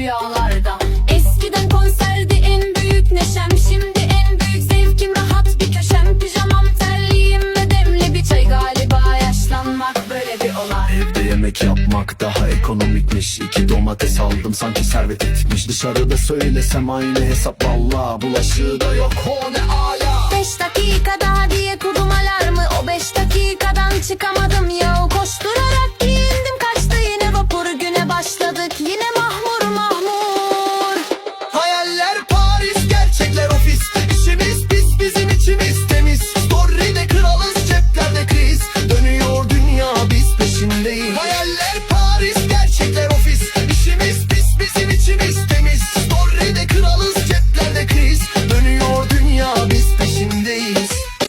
rüyalarda. Eskiden konserdi en büyük neşem Şimdi en büyük zevkim rahat bir köşem. Pijamam terliğim ve demli bir çay Galiba yaşlanmak böyle bir olay. Evde yemek yapmak daha ekonomikmiş. İki domates aldım sanki servet etmiş. Dışarıda söylesem aynı hesap. Valla Bulaşığı da yok. O ne